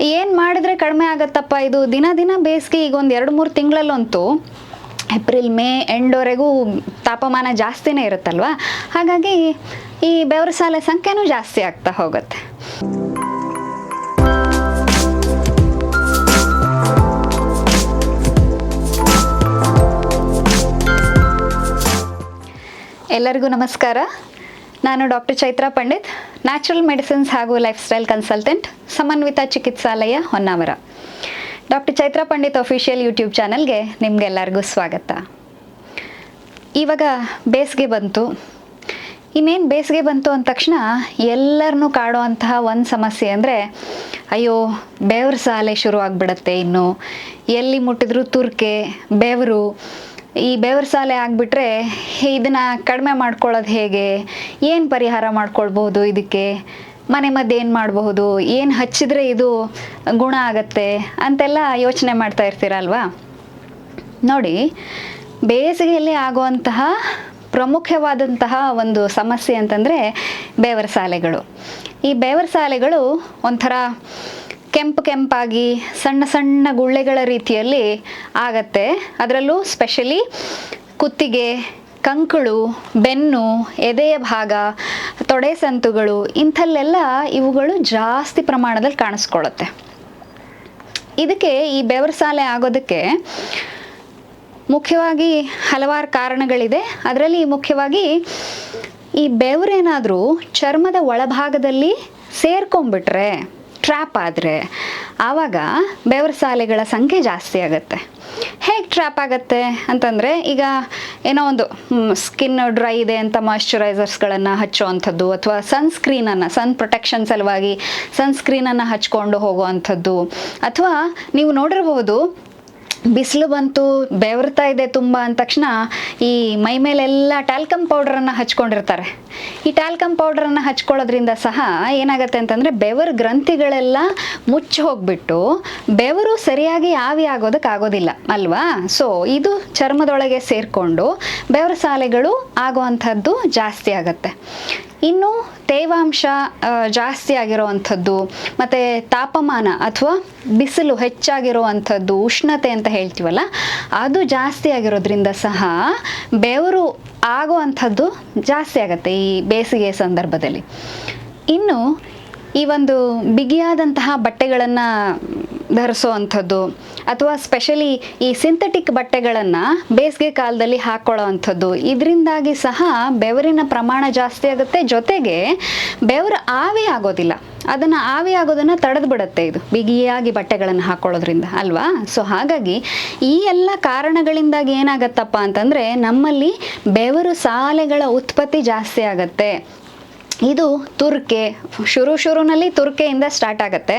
ಏನು ಮಾಡಿದ್ರೆ ಕಡಿಮೆ ಆಗತ್ತಪ್ಪ? ಇದು ದಿನ ದಿನ ಬೇಸಿಗೆ ಈಗ ಒಂದು ಎರಡು ಮೂರು ತಿಂಗಳಲ್ಲಂತೂ ಏಪ್ರಿಲ್, ಮೇ ಎಂಡ್ವರೆಗೂ ತಾಪಮಾನ ಜಾಸ್ತಿನೇ ಇರುತ್ತಲ್ವ? ಹಾಗಾಗಿ ಈ ಬೆವರು ಸಾಲ ಸಂಖ್ಯೆನೂ ಜಾಸ್ತಿ ಆಗ್ತಾ ಹೋಗುತ್ತೆ. ಎಲ್ಲರಿಗೂ ನಮಸ್ಕಾರ. ನಾನು doctor Chaitra Pandit. Natural medicines ಹಾಗೂ life style consultant Samanvita ಚಿಕಿತ್ಸಾಲಯ Honnavar. Doctor Chaitra Pandit official YouTube ಚಾನಲ್ಗೆ ನಿಮಗೆಲ್ಲರಿಗೂ ಸ್ವಾಗತ. ಇವಾಗ ಬೇಸಿಗೆ ಬಂತು. ಇನ್ನೇನು ಬೇಸಿಗೆ ಬಂತು ಅಂದ ತಕ್ಷಣ ಎಲ್ಲರನ್ನೂ ಕಾಡುವಂತಹ ಒಂದು ಸಮಸ್ಯೆ ಅಂದರೆ, ಅಯ್ಯೋ, ಬೇವ್ರ ಸಾಲೆ ಶುರು ಆಗಿಬಿಡತ್ತೆ ಇನ್ನು. ಎಲ್ಲಿ ಮುಟ್ಟಿದ್ರು ತುರ್ಕೆ, ಬೆವರು ಈ ಬೇವರ್ ಸಾಲೆ ಆಗಿಬಿಟ್ರೆ ಇದನ್ನು ಕಡಿಮೆ ಮಾಡ್ಕೊಳ್ಳೋದು ಹೇಗೆ? ಏನು ಪರಿಹಾರ ಮಾಡ್ಕೊಳ್ಬಹುದು ಇದಕ್ಕೆ? ಮನೆ ಮದ್ದು ಏನು ಮಾಡಬಹುದು? ಏನು ಹಚ್ಚಿದ್ರೆ ಇದು ಗುಣ ಆಗತ್ತೆ ಅಂತೆಲ್ಲ ಯೋಚನೆ ಮಾಡ್ತಾ ಇರ್ತೀರಲ್ವಾ? ನೋಡಿ, ಬೇಸಿಗೆಯಲ್ಲಿ ಆಗುವಂತಹ ಪ್ರಮುಖವಾದಂತಹ ಒಂದು ಸಮಸ್ಯೆ ಅಂತಂದರೆ ಬೇವರ ಸಾಲೆಗಳು. ಈ ಬೇವರ ಸಾಲೆಗಳು ಒಂಥರ ಕೆಂಪು ಕೆಂಪಾಗಿ ಸಣ್ಣ ಸಣ್ಣ ಗುಳ್ಳೆಗಳ ರೀತಿಯಲ್ಲಿ ಆಗತ್ತೆ. ಅದರಲ್ಲೂ ಸ್ಪೆಷಲಿ ಕುತ್ತಿಗೆ, ಕಂಕುಳು, ಬೆನ್ನು, ಎದೆಯ ಭಾಗ, ತೊಡೆ ಸಂತುಗಳು ಇಂಥಲ್ಲೆಲ್ಲ ಇವುಗಳು ಜಾಸ್ತಿ ಪ್ರಮಾಣದಲ್ಲಿ ಕಾಣಿಸ್ಕೊಳ್ಳುತ್ತೆ. ಇದಕ್ಕೆ ಈ ಬೆವರು ಸಾಲೆ ಆಗೋದಕ್ಕೆ ಮುಖ್ಯವಾಗಿ ಹಲವಾರು ಕಾರಣಗಳಿದೆ. ಅದರಲ್ಲಿ ಮುಖ್ಯವಾಗಿ ಈ ಬೆವರೇನಾದರೂ ಚರ್ಮದ ಒಳಭಾಗದಲ್ಲಿ ಸೇರ್ಕೊಂಡ್ಬಿಟ್ರೆ ಟ್ರ್ಯಾಪ್ ಆದರೆ ಆವಾಗ ಬೆವರ ಸಾಲೆಗಳ ಸಂಖ್ಯೆ ಜಾಸ್ತಿ ಆಗುತ್ತೆ. ಹೇಗೆ ಟ್ರ್ಯಾಪ್ ಆಗುತ್ತೆ ಅಂತಂದರೆ ಈಗ ಏನೋ ಒಂದು ಸ್ಕಿನ್ ಡ್ರೈ ಇದೆ ಅಂತ ಮಾಯಶ್ಚರೈಸರ್ಸ್ಗಳನ್ನು ಹಚ್ಚುವಂಥದ್ದು ಅಥವಾ ಸನ್ಸ್ಕ್ರೀನನ್ನು ಸನ್ ಪ್ರೊಟೆಕ್ಷನ್ ಸಲುವಾಗಿ ಸನ್ಸ್ಕ್ರೀನನ್ನು ಹಚ್ಕೊಂಡು ಹೋಗುವಂಥದ್ದು. ಅಥವಾ ನೀವು ನೋಡಿರಬಹುದು ಬಿಸಿಲು ಬಂತು, ಬೆವರ್ತಾ ಇದೆ ತುಂಬ ಅಂದ ತಕ್ಷಣ ಈ ಮೈ ಮೇಲೆಲ್ಲ ಟ್ಯಾಲ್ಕಮ್ ಪೌಡ್ರನ್ನು ಹಚ್ಕೊಂಡಿರ್ತಾರೆ. ಈ ಟ್ಯಾಲ್ಕಮ್ ಪೌಡ್ರನ್ನು ಹಚ್ಕೊಳ್ಳೋದ್ರಿಂದ ಸಹ ಏನಾಗುತ್ತೆ ಅಂತಂದರೆ ಬೆವರು ಗ್ರಂಥಿಗಳೆಲ್ಲ ಮುಚ್ಚಿ ಹೋಗ್ಬಿಟ್ಟು ಬೆವರು ಸರಿಯಾಗಿ ಆವಿ ಆಗೋದಕ್ಕೆ ಆಗೋದಿಲ್ಲ, ಅಲ್ವಾ? ಸೊ ಇದು ಚರ್ಮದೊಳಗೆ ಸೇರಿಕೊಂಡು ಬೆವರ ಸಾಲೆಗಳು ಆಗುವಂಥದ್ದು ಜಾಸ್ತಿ ಆಗುತ್ತೆ. ಇನ್ನು ತೇವಾಂಶ ಜಾಸ್ತಿ ಆಗಿರುವಂಥದ್ದು, ಮತ್ತು ತಾಪಮಾನ ಅಥವಾ ಬಿಸಿಲು ಹೆಚ್ಚಾಗಿರುವಂಥದ್ದು, ಉಷ್ಣತೆ ಅಂತ ಹೇಳ್ತೀವಲ್ಲ ಅದು ಜಾಸ್ತಿ ಆಗಿರೋದ್ರಿಂದ ಸಹ ಬೆವರು ಆಗುವಂಥದ್ದು ಜಾಸ್ತಿ ಆಗುತ್ತೆ ಈ ಬೇಸಿಗೆ ಸಂದರ್ಭದಲ್ಲಿ. ಇನ್ನು ಈ ಒಂದು ಬಿಗಿಯಾದಂತಹ ಬಟ್ಟೆಗಳನ್ನು ಧರಿಸೋ ಅಥವಾ ಸ್ಪೆಷಲಿ ಈ ಸಿಂಥೆಟಿಕ್ ಬಟ್ಟೆಗಳನ್ನು ಬೇಸಿಗೆ ಕಾಲದಲ್ಲಿ ಹಾಕ್ಕೊಳ್ಳೋ ಅಂಥದ್ದು ಇದರಿಂದಾಗಿ ಸಹ ಬೆವರಿನ ಪ್ರಮಾಣ ಜಾಸ್ತಿ ಆಗುತ್ತೆ. ಜೊತೆಗೆ ಬೆವರು ಆವಿ ಆಗೋದಿಲ್ಲ. ಅದನ್ನು ಆವಿ ಆಗೋದನ್ನು ತಡೆದು ಬಿಡುತ್ತೆ ಇದು, ಬಿಗಿಯಾಗಿ ಬಟ್ಟೆಗಳನ್ನು ಹಾಕೊಳ್ಳೋದ್ರಿಂದ ಅಲ್ವಾ? ಸೊ ಹಾಗಾಗಿ ಈ ಎಲ್ಲ ಕಾರಣಗಳಿಂದಾಗಿ ಏನಾಗತ್ತಪ್ಪ ಅಂತಂದರೆ, ನಮ್ಮಲ್ಲಿ ಬೆವರು ಸಾಲೆಗಳ ಉತ್ಪತ್ತಿ ಜಾಸ್ತಿ ಆಗತ್ತೆ. ಇದು ತುರ್ಕೆ. ಶುರು ಶುರುನಲ್ಲಿ ತುರ್ಕೆಯಿಂದ ಸ್ಟಾರ್ಟ್ ಆಗುತ್ತೆ.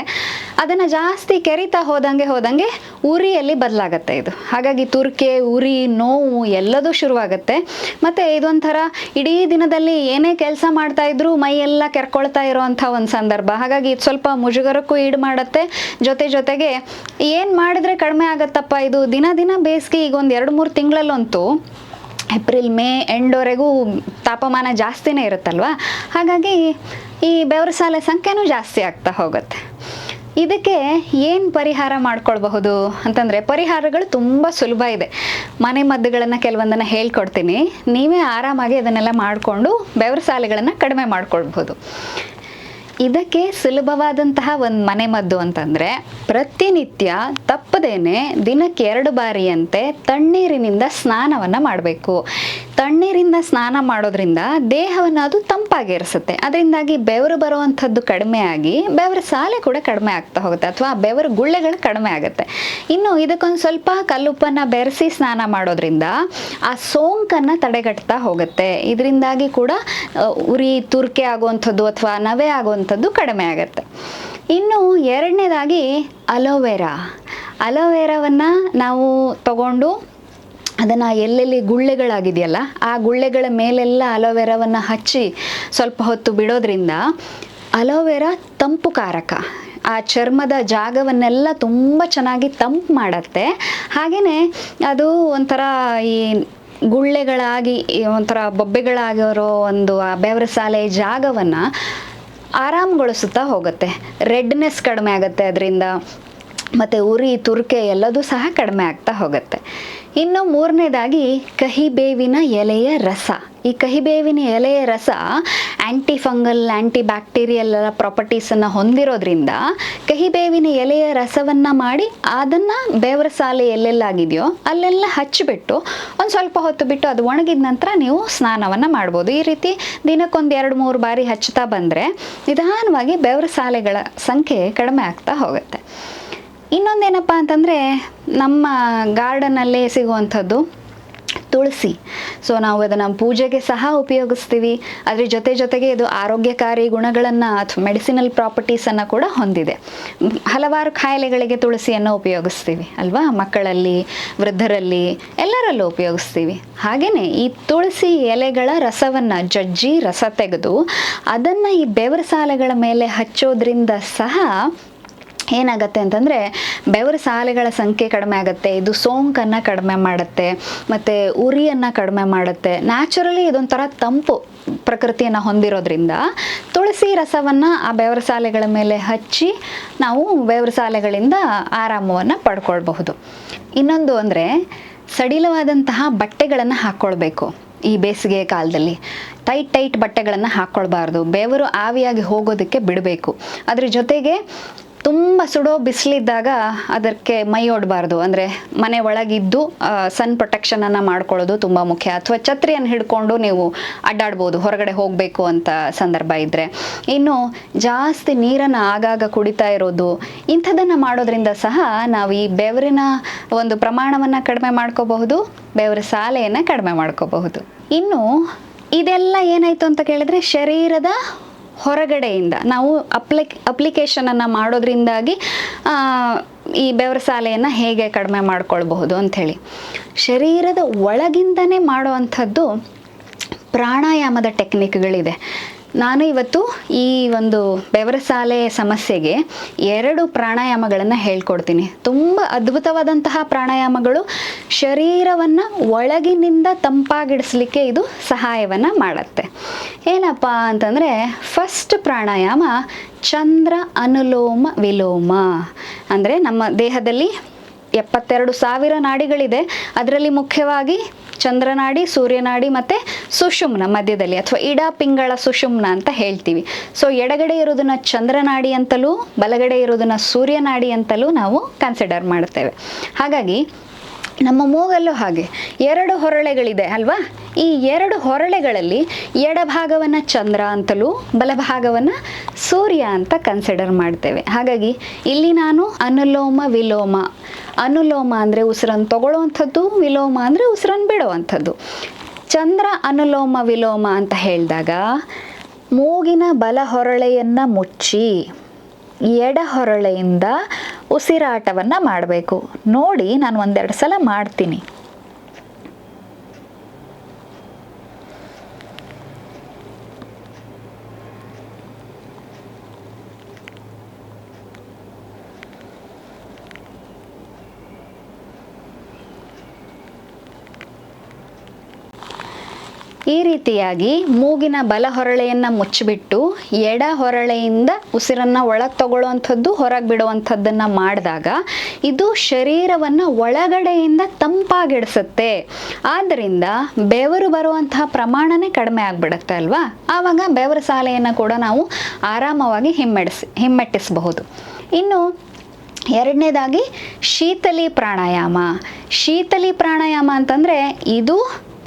ಅದನ್ನು ಜಾಸ್ತಿ ಕೆರಿತಾ ಹೋದಂಗೆ ಹೋದಂಗೆ ಉರಿಯಲ್ಲಿ ಬದಲಾಗತ್ತೆ ಇದು. ಹಾಗಾಗಿ ತುರ್ಕೆ, ಉರಿ, ನೋವು ಎಲ್ಲದೂ ಶುರುವಾಗುತ್ತೆ. ಮತ್ತು ಇದೊಂಥರ ಇಡೀ ದಿನದಲ್ಲಿ ಏನೇ ಕೆಲಸ ಮಾಡ್ತಾ ಇದ್ರೂ ಮೈ ಎಲ್ಲ ಕೆರ್ಕೊಳ್ತಾ ಇರೋವಂಥ ಒಂದು ಸಂದರ್ಭ. ಹಾಗಾಗಿ ಇದು ಸ್ವಲ್ಪ ಮುಜುಗರಕ್ಕೂ ಈಡು ಮಾಡುತ್ತೆ. ಜೊತೆ ಜೊತೆಗೆ ಏನು ಮಾಡಿದ್ರೆ ಕಡಿಮೆ ಆಗತ್ತಪ್ಪ ಇದು? ದಿನ ದಿನ ಬೇಸಿಗೆ ಈಗ ಒಂದು ಎರಡು ಮೂರು ತಿಂಗಳಲ್ಲಂತೂ ಏಪ್ರಿಲ್, ಮೇ ಎಂಡ್ವರೆಗೂ ತಾಪಮಾನ ಜಾಸ್ತಿನೇ ಇರುತ್ತಲ್ವ? ಹಾಗಾಗಿ ಈ ಬೆವರು ಸಾಲ ಸಂಖ್ಯೆನೂ ಜಾಸ್ತಿ ಆಗ್ತಾ ಹೋಗುತ್ತೆ. ಇದಕ್ಕೆ ಏನು ಪರಿಹಾರ ಮಾಡ್ಕೊಳ್ಬಹುದು ಅಂತಂದರೆ ಪರಿಹಾರಗಳು ತುಂಬ ಸುಲಭ ಇದೆ. ಮನೆ ಮದ್ದುಗಳನ್ನು ಕೆಲವೊಂದನ್ನು ಹೇಳ್ಕೊಡ್ತೀನಿ. ನೀವೇ ಆರಾಮಾಗಿ ಅದನ್ನೆಲ್ಲ ಮಾಡಿಕೊಂಡು ಬೆವರು ಸಾಲೆಗಳನ್ನು ಕಡಿಮೆ ಮಾಡ್ಕೊಳ್ಬಹುದು. ಇದಕ್ಕೆ ಸುಲಭವಾದಂತಹ ಒಂದು ಮನೆ ಮದ್ದು ಅಂತಂದರೆ ಪ್ರತಿನಿತ್ಯ ತಪ್ಪದೇನೆ ದಿನಕ್ಕೆ ಎರಡು ಬಾರಿಯಂತೆ ತಣ್ಣೀರಿನಿಂದ ಸ್ನಾನವನ್ನು ಮಾಡಬೇಕು. ತಣ್ಣೀರಿಂದ ಸ್ನಾನ ಮಾಡೋದ್ರಿಂದ ದೇಹವನ್ನು ಅದು ತಂಪಾಗಿರಿಸುತ್ತೆ ಅದರಿಂದಾಗಿ ಬೆವರು ಬರುವಂಥದ್ದು ಕಡಿಮೆ ಆಗಿ ಬೆವರ ಸಾಲೆ ಕೂಡ ಕಡಿಮೆ ಆಗ್ತಾ ಹೋಗುತ್ತೆ ಅಥವಾ ಬೆವರು ಗುಳ್ಳೆಗಳು ಕಡಿಮೆ ಆಗುತ್ತೆ. ಇನ್ನು ಇದಕ್ಕೊಂದು ಸ್ವಲ್ಪ ಕಲ್ಲುಪ್ಪನ್ನ ಬೆರೆಸಿ ಸ್ನಾನ ಮಾಡೋದ್ರಿಂದ ಆ ಸೋಂಕನ್ನು ತಡೆಗಟ್ತಾ ಹೋಗುತ್ತೆ. ಇದರಿಂದಾಗಿ ಕೂಡ ಉರಿ, ತುರ್ಕೆ ಆಗುವಂಥದ್ದು ಅಥವಾ ನವೆ ಆಗುವಂಥದ್ದು ಕಡಿಮೆ ಆಗುತ್ತೆ. ಇನ್ನು ಎರಡನೇದಾಗಿ ಅಲೋವೆರಾ. ಅಲೋವೆರಾವನ್ನು ನಾವು ತಗೊಂಡು ಅದನ್ನು ಎಲ್ಲೆಲ್ಲಿ ಗುಳ್ಳೆಗಳಾಗಿದೆಯಲ್ಲ, ಆ ಗುಳ್ಳೆಗಳ ಮೇಲೆಲ್ಲ ಅಲೋವೆರಾವನ್ನು ಹಚ್ಚಿ ಸ್ವಲ್ಪ ಹೊತ್ತು ಬಿಡೋದ್ರಿಂದ ಅಲೋವೆರಾ ತಂಪು ಕಾರಕ ಆ ಚರ್ಮದ ಜಾಗವನ್ನೆಲ್ಲ ತುಂಬ ಚೆನ್ನಾಗಿ ತಂಪು ಮಾಡುತ್ತೆ. ಹಾಗೆಯೇ ಅದು ಒಂಥರ ಈ ಗುಳ್ಳೆಗಳಾಗಿ, ಒಂಥರ ಬೊಬ್ಬೆಗಳಾಗಿರೋ ಒಂದು ಆ ಬೆವರ ಸಾಲೆ ಜಾಗವನ್ನು ಆರಾಮಗೊಳಿಸುತ್ತಾ ಹೋಗುತ್ತೆ. ರೆಡ್ನೆಸ್ ಕಡಿಮೆ ಆಗುತ್ತೆ. ಅದರಿಂದ ಮತ್ತು ಉರಿ, ತುರ್ಕೆ ಎಲ್ಲದೂ ಸಹ ಕಡಿಮೆ ಆಗ್ತಾ ಹೋಗುತ್ತೆ. ಇನ್ನು ಮೂರನೇದಾಗಿ ಕಹಿಬೇವಿನ ಎಲೆಯ ರಸ. ಈ ಕಹಿಬೇವಿನ ಎಲೆಯ ರಸ ಆ್ಯಂಟಿ ಫಂಗಲ್ ಆ್ಯಂಟಿ ಬ್ಯಾಕ್ಟೀರಿಯಲ್ ಪ್ರಾಪರ್ಟೀಸನ್ನು ಹೊಂದಿರೋದ್ರಿಂದ ಕಹಿಬೇವಿನ ಎಲೆಯ ರಸವನ್ನು ಮಾಡಿ ಅದನ್ನು ಬೇವರ ಸಾಲೆ ಎಲ್ಲೆಲ್ಲಾಗಿದೆಯೋ ಅಲ್ಲೆಲ್ಲ ಹಚ್ಚಿಬಿಟ್ಟು ಒಂದು ಸ್ವಲ್ಪ ಹೊತ್ತು ಬಿಟ್ಟು ಅದು ಒಣಗಿದ ನಂತರ ನೀವು ಸ್ನಾನವನ್ನು ಮಾಡ್ಬೋದು. ಈ ರೀತಿ ದಿನಕ್ಕೊಂದು ಎರಡು, ಮೂರು ಬಾರಿ ಹಚ್ತಾ ಬಂದರೆ ನಿಧಾನವಾಗಿ ಬೆವರ ಸಾಲೆಗಳ ಸಂಖ್ಯೆ ಕಡಿಮೆ ಆಗ್ತಾ ಹೋಗುತ್ತೆ. ಇನ್ನೊಂದೇನಪ್ಪ ಅಂತಂದರೆ ನಮ್ಮ ಗಾರ್ಡನಲ್ಲೇ ಸಿಗುವಂಥದ್ದು ತುಳಸಿ. ಸೊ ನಾವು ಅದನ್ನು ಪೂಜೆಗೆ ಸಹ ಉಪಯೋಗಿಸ್ತೀವಿ. ಅದ್ರ ಜೊತೆ ಜೊತೆಗೆ ಇದು ಆರೋಗ್ಯಕಾರಿ ಗುಣಗಳನ್ನು ಅಥವಾ ಮೆಡಿಸಿನಲ್ ಪ್ರಾಪರ್ಟೀಸನ್ನು ಕೂಡ ಹೊಂದಿದೆ. ಹಲವಾರು ಕಾಯಿಲೆಗಳಿಗೆ ತುಳಸಿಯನ್ನು ಉಪಯೋಗಿಸ್ತೀವಿ ಅಲ್ವಾ? ಮಕ್ಕಳಲ್ಲಿ, ವೃದ್ಧರಲ್ಲಿ ಎಲ್ಲರಲ್ಲೂ ಉಪಯೋಗಿಸ್ತೀವಿ. ಹಾಗೆಯೇ ಈ ತುಳಸಿ ಎಲೆಗಳ ರಸವನ್ನು ಜಜ್ಜಿ ರಸ ತೆಗೆದು ಅದನ್ನು ಈ ಬೆವರ ಸಾಲೆಗಳ ಮೇಲೆ ಹಚ್ಚೋದ್ರಿಂದ ಸಹ ಏನಾಗುತ್ತೆ ಅಂತಂದರೆ, ಬೆವರು ಸಾಲೆಗಳ ಸಂಖ್ಯೆ ಕಡಿಮೆ ಆಗುತ್ತೆ, ಇದು ಸೋಂಕನ್ನು ಕಡಿಮೆ ಮಾಡುತ್ತೆ, ಮತ್ತು ಉರಿಯನ್ನು ಕಡಿಮೆ ಮಾಡುತ್ತೆ. ನ್ಯಾಚುರಲಿ ಇದೊಂಥರ ತಂಪು ಪ್ರಕೃತಿಯನ್ನು ಹೊಂದಿರೋದ್ರಿಂದ ತುಳಸಿ ರಸವನ್ನು ಆ ಬೆವರು ಸಾಲೆಗಳ ಮೇಲೆ ಹಚ್ಚಿ ನಾವು ಬೆವರು ಸಾಲೆಗಳಿಂದ ಆರಾಮವನ್ನು ಪಡ್ಕೊಳ್ಬಹುದು. ಇನ್ನೊಂದು ಅಂದರೆ ಸಡಿಲವಾದಂತಹ ಬಟ್ಟೆಗಳನ್ನು ಹಾಕ್ಕೊಳ್ಬೇಕು ಈ ಬೇಸಿಗೆ ಕಾಲದಲ್ಲಿ ಟೈಟ್ ಟೈಟ್ ಬಟ್ಟೆಗಳನ್ನು ಹಾಕ್ಕೊಳ್ಬಾರ್ದು ಬೆವರು ಆವಿಯಾಗಿ ಹೋಗೋದಕ್ಕೆ ಬಿಡಬೇಕು. ಅದ್ರ ಜೊತೆಗೆ ತುಂಬ ಸುಡೋ ಬಿಸಿಲಿದ್ದಾಗ ಅದಕ್ಕೆ ಮೈ ಒಡಬಾರ್ದು. ಅಂದರೆ ಮನೆ ಒಳಗಿದ್ದು ಸನ್ ಪ್ರೊಟೆಕ್ಷನನ್ನು ಮಾಡ್ಕೊಳ್ಳೋದು ತುಂಬ ಮುಖ್ಯ. ಅಥವಾ ಛತ್ರಿಯನ್ನು ಹಿಡ್ಕೊಂಡು ನೀವು ಅಡ್ಡಾಡ್ಬೋದು, ಹೊರಗಡೆ ಹೋಗಬೇಕು ಅಂತ ಸಂದರ್ಭ ಇದ್ದರೆ ಇನ್ನು ಜಾಸ್ತಿ ನೀರನ್ನು ಆಗಾಗ ಕುಡಿತಾ ಇರೋದು, ಇಂಥದ್ದನ್ನು ಮಾಡೋದ್ರಿಂದ ಸಹ ನಾವು ಈ ಬೆವರಿನ ಒಂದು ಪ್ರಮಾಣವನ್ನು ಕಡಿಮೆ ಮಾಡ್ಕೋಬಹುದು, ಬೆವರ ಸಾಲೆಯನ್ನು ಕಡಿಮೆ ಮಾಡ್ಕೋಬಹುದು. ಇನ್ನು ಇದೆಲ್ಲ ಏನಾಯಿತು ಅಂತ ಕೇಳಿದ್ರೆ ಶರೀರದ ಹೊರಗಡೆಯಿಂದ ನಾವು ಅಪ್ಲಿಕ್ ಅಪ್ಲಿಕೇಶನನ್ನು ಮಾಡೋದ್ರಿಂದಾಗಿ ಈ ಬೆವರ ಸಾಲೆಯನ್ನು ಹೇಗೆ ಕಡಿಮೆ ಮಾಡ್ಕೊಳ್ಬಹುದು ಅಂಥೇಳಿ. ಶರೀರದ ಒಳಗಿಂದನೇ ಮಾಡುವಂಥದ್ದು ಪ್ರಾಣಾಯಾಮದ ಟೆಕ್ನಿಕ್ಗಳಿದೆ ನಾನು ಇವತ್ತು ಈ ಒಂದು ಬೆವರಸಾಲೆ ಸಮಸ್ಯೆಗೆ ಎರಡು ಪ್ರಾಣಾಯಾಮಗಳನ್ನು ಹೇಳ್ಕೊಡ್ತೀನಿ. ತುಂಬ ಅದ್ಭುತವಾದಂತಹ ಪ್ರಾಣಾಯಾಮಗಳು ಶರೀರವನ್ನು ಒಳಗಿನಿಂದ ತಂಪಾಗಿಡಿಸ್ಲಿಕ್ಕೆ ಇದು ಸಹಾಯವನ್ನು ಮಾಡುತ್ತೆ. ಏನಪ್ಪ ಅಂತಂದರೆ ಫಸ್ಟ್ ಪ್ರಾಣಾಯಾಮ ಚಂದ್ರ ಅನುಲೋಮ ವಿಲೋಮ. ಅಂದರೆ ನಮ್ಮ ದೇಹದಲ್ಲಿ ಎಪ್ಪತ್ತೆರಡು ಸಾವಿರ ನಾಡಿಗಳಿದೆ. ಅದರಲ್ಲಿ ಮುಖ್ಯವಾಗಿ ಚಂದ್ರನಾಡಿ, ಸೂರ್ಯನಾಡಿ ಮತ್ತು ಸುಷುಮ್ನ ಮಧ್ಯದಲ್ಲಿ ಅಥವಾ ಇಡ ಪಿಂಗಳ ಸುಷುಮ್ನ ಅಂತ ಹೇಳ್ತೀವಿ. ಸೊ ಎಡಗಡೆ ಇರೋದನ್ನ ಚಂದ್ರನಾಡಿ ಅಂತಲೂ, ಬಲಗಡೆ ಇರೋದನ್ನ ಸೂರ್ಯನಾಡಿ ಅಂತಲೂ ನಾವು ಕನ್ಸಿಡರ್ ಮಾಡ್ತೇವೆ. ಹಾಗಾಗಿ ನಮ್ಮ ಮೂಗಲ್ಲೂ ಹಾಗೆ. ಎರಡು ಹೊರಳೆಗಳಿದೆ ಅಲ್ವಾ? ಈ ಎರಡು ಹೊರಳೆಗಳಲ್ಲಿ ಎಡಭಾಗವನ್ನು ಚಂದ್ರ ಅಂತಲೂ ಬಲಭಾಗವನ್ನು ಸೂರ್ಯ ಅಂತ ಕನ್ಸಿಡರ್ ಮಾಡ್ತೇವೆ. ಹಾಗಾಗಿ ಇಲ್ಲಿ ನಾನು ಅನುಲೋಮ ವಿಲೋಮ. ಅನುಲೋಮ ಅಂದರೆ ಉಸಿರನ್ನು ತಗೊಳ್ಳೋವಂಥದ್ದು, ವಿಲೋಮ ಅಂದರೆ ಉಸಿರನ್ನು ಬಿಡುವಂಥದ್ದು. ಚಂದ್ರ ಅನುಲೋಮ ವಿಲೋಮ ಅಂತ ಹೇಳಿದಾಗ ಮೂಗಿನ ಬಲ ಹೊರಳೆಯನ್ನು ಮುಚ್ಚಿ ಎಡ ಹೊರಳೆಯಿಂದ ಉಸಿರಾಟವನ್ನು ಮಾಡಬೇಕು. ನೋಡಿ ನಾನು ಒಂದೆರಡು ಸಲ ಮಾಡ್ತೀನಿ. ಈ ರೀತಿಯಾಗಿ ಮೂಗಿನ ಬಲ ಹೊರಳೆಯನ್ನು ಮುಚ್ಚಿಬಿಟ್ಟು ಎಡ ಹೊರಳೆಯಿಂದ ಉಸಿರನ್ನು ಒಳಗೆ ತಗೊಳ್ಳುವಂಥದ್ದು, ಹೊರಗೆ ಬಿಡುವಂಥದ್ದನ್ನು ಮಾಡಿದಾಗ ಇದು ಶರೀರವನ್ನು ಒಳಗಡೆಯಿಂದ ತಂಪಾಗಿಡಿಸುತ್ತೆ. ಆದ್ದರಿಂದ ಬೆವರು ಬರುವಂತಹ ಪ್ರಮಾಣನೇ ಕಡಿಮೆ ಆಗಿಬಿಡುತ್ತೆ ಅಲ್ವಾ? ಆವಾಗ ಬೆವರ ಸಾಲೆಯನ್ನು ಕೂಡ ನಾವು ಆರಾಮವಾಗಿ ಹಿಮ್ಮೆಡಿಸಿ, ಹಿಮ್ಮೆಟ್ಟಿಸಬಹುದು. ಇನ್ನು ಎರಡನೇದಾಗಿ ಶೀತಲಿ ಪ್ರಾಣಾಯಾಮ. ಶೀತಲಿ ಪ್ರಾಣಾಯಾಮ ಅಂತಂದರೆ ಇದು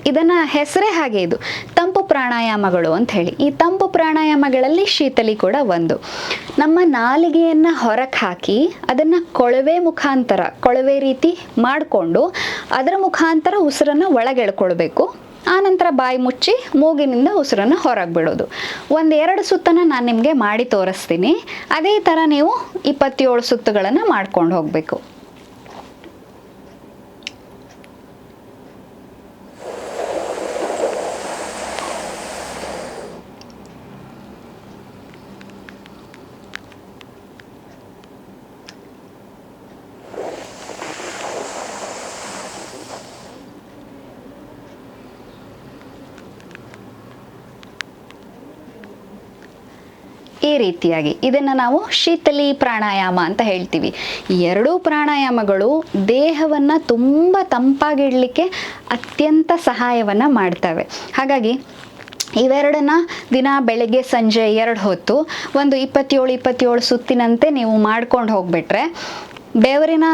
ಇದನ್ನು ಹೆಸರೇ ಹಾಗೆ ಇದು, ತಂಪು ಪ್ರಾಣಾಯಾಮಗಳು ಅಂತ ಹೇಳಿ. ಈ ತಂಪು ಪ್ರಾಣಾಯಾಮಗಳಲ್ಲಿ ಶೀತಲಿ ಕೂಡ ಒಂದು. ನಮ್ಮ ನಾಲಿಗೆಯನ್ನು ಹೊರಗೆ ಹಾಕಿ ಅದನ್ನು ಕೊಳವೆ ಮುಖಾಂತರ, ಕೊಳವೆ ರೀತಿ ಮಾಡಿಕೊಂಡು ಅದರ ಮುಖಾಂತರ ಉಸಿರನ್ನು ಒಳಗೆಳ್ಕೊಳ್ಬೇಕು. ಆನಂತರ ಬಾಯಿ ಮುಚ್ಚಿ ಮೂಗಿನಿಂದ ಉಸಿರನ್ನು ಹೊರಗೆ ಬಿಡೋದು ಒಂದೆರಡು ಎರಡು ಸುತ್ತನ್ನು ನಾನು ನಿಮಗೆ ಮಾಡಿ ತೋರಿಸ್ತೀನಿ. ಅದೇ ಥರ ನೀವು ಇಪ್ಪತ್ತೇಳು ಸುತ್ತುಗಳನ್ನು ಮಾಡ್ಕೊಂಡು ಹೋಗಬೇಕು. ಈ ರೀತಿಯಾಗಿ. ಇದನ್ನು ನಾವು ಶೀತಲಿ ಪ್ರಾಣಾಯಾಮ ಅಂತ ಹೇಳ್ತೀವಿ. ಎರಡೂ ಪ್ರಾಣಾಯಾಮಗಳು ದೇಹವನ್ನು ತುಂಬ ತಂಪಾಗಿಡಲಿಕ್ಕೆ ಅತ್ಯಂತ ಸಹಾಯವನ್ನು ಮಾಡ್ತವೆ. ಹಾಗಾಗಿ ಇವೆರಡನ್ನ ದಿನ ಬೆಳಗ್ಗೆ ಸಂಜೆ ಎರಡು ಹೊತ್ತು ಒಂದು ಇಪ್ಪತ್ತೇಳು ಇಪ್ಪತ್ತೇಳು ಸುತ್ತಿನಂತೆ ನೀವು ಮಾಡ್ಕೊಂಡು ಹೋಗ್ಬಿಟ್ರೆ ಬೆವರಿನ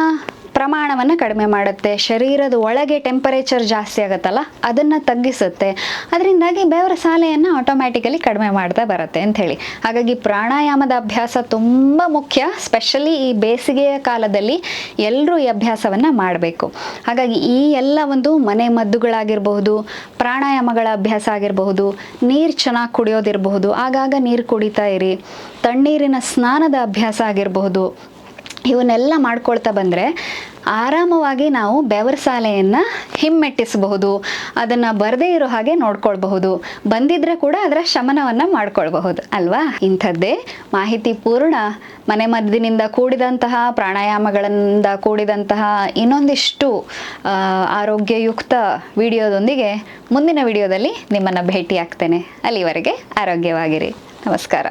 ಪ್ರಮಾಣವನ್ನು ಕಡಿಮೆ ಮಾಡುತ್ತೆ. ಶರೀರದ ಒಳಗೆ ಟೆಂಪರೇಚರ್ ಜಾಸ್ತಿ ಆಗುತ್ತಲ್ಲ, ಅದನ್ನು ತಗ್ಗಿಸುತ್ತೆ. ಅದರಿಂದಾಗಿ ಬೆವರ ಸಾಲೆಯನ್ನು ಆಟೋಮ್ಯಾಟಿಕಲಿ ಕಡಿಮೆ ಮಾಡ್ತಾ ಬರುತ್ತೆ ಅಂತ ಹೇಳಿ. ಹಾಗಾಗಿ ಪ್ರಾಣಾಯಾಮದ ಅಭ್ಯಾಸ ತುಂಬ ಮುಖ್ಯ. ಸ್ಪೆಷಲಿ ಈ ಬೇಸಿಗೆಯ ಕಾಲದಲ್ಲಿ ಎಲ್ಲರೂ ಈ ಅಭ್ಯಾಸವನ್ನು ಮಾಡಬೇಕು. ಹಾಗಾಗಿ ಈ ಎಲ್ಲ ಒಂದು ಮನೆ ಮದ್ದುಗಳಾಗಿರಬಹುದು, ಪ್ರಾಣಾಯಾಮಗಳ ಅಭ್ಯಾಸ ಆಗಿರಬಹುದು, ನೀರು ಚೆನ್ನಾಗಿ ಕುಡಿಯೋದಿರಬಹುದು, ಆಗಾಗ ನೀರು ಕುಡಿತಾ ಇರಿ. ತಣ್ಣೀರಿನ ಸ್ನಾನದ ಅಭ್ಯಾಸ ಆಗಿರಬಹುದು ಇವನ್ನೆಲ್ಲ ಮಾಡ್ಕೊಳ್ತಾ ಬಂದರೆ ಆರಾಮವಾಗಿ ನಾವು ಬೆವರ ಸಾಲೆಯನ್ನು ಹಿಮ್ಮೆಟ್ಟಿಸಬಹುದು, ಅದನ್ನು ಬರದೇ ಇರೋ ಹಾಗೆ ನೋಡ್ಕೊಳ್ಬಹುದು, ಬಂದಿದ್ರೆ ಕೂಡ ಅದರ ಶಮನವನ್ನು ಮಾಡ್ಕೊಳ್ಬಹುದು, ಅಲ್ವಾ? ಇಂಥದ್ದೇ ಮಾಹಿತಿ ಪೂರ್ಣ. ಮನೆ ಮದ್ದಿನಿಂದ ಕೂಡಿದಂತಹ, ಪ್ರಾಣಾಯಾಮಗಳಿಂದ ಕೂಡಿದಂತಹ ಇನ್ನೊಂದಿಷ್ಟು ಆರೋಗ್ಯಯುಕ್ತ ವಿಡಿಯೋದೊಂದಿಗೆ ಮುಂದಿನ ವಿಡಿಯೋದಲ್ಲಿ ನಿಮ್ಮನ್ನು ಭೇಟಿಯಾಗ್ತೇನೆ. ಅಲ್ಲಿವರೆಗೆ ಆರೋಗ್ಯವಾಗಿರಿ. ನಮಸ್ಕಾರ.